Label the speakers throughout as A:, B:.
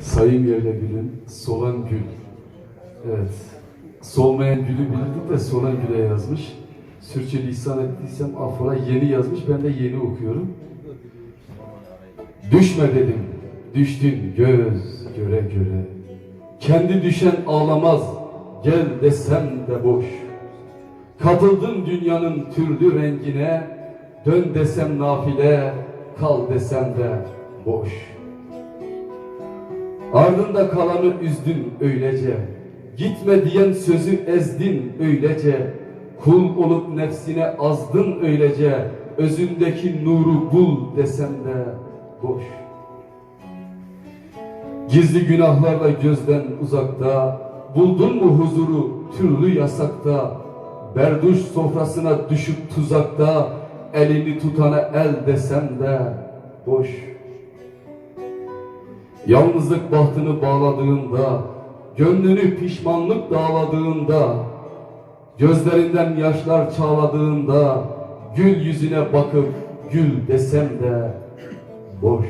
A: Sayın Yevle Gül'ün Solan Gül. Evet. Solmayan gülü bildik de solan güle yazmış. Sürçülisan ettiysem affola yeni yazmış. Ben de yeni okuyorum. Düşme dedim. Düştün göz göre göre. Kendi düşen ağlamaz. Gel desem de boş. Katıldın dünyanın türlü rengine. Dön desem nafile. Kal desem de boş. Ardında kalanı üzdün öylece. Gitme diyen sözü ezdin öylece. Kul olup nefsine azdın öylece. Özündeki nuru bul desem de boş. Gizli günahlarla gözden uzakta. Buldun mu huzuru türlü yasakta? Berduş sofrasına düşüp tuzakta. Elini tutana el desem de boş. Yalnızlık bahtını bağladığında, gönlünü pişmanlık dağladığında, gözlerinden yaşlar çağladığında, gül yüzüne bakıp gül desem de boş.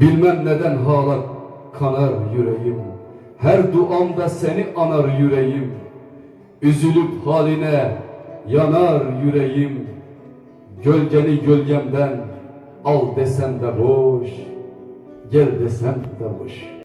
A: Bilmem neden hala kanar yüreğim, her duamda seni anar yüreğim, üzülüp haline yanar yüreğim, gölgeni gölgemden al desem de boş, gel desem de boş.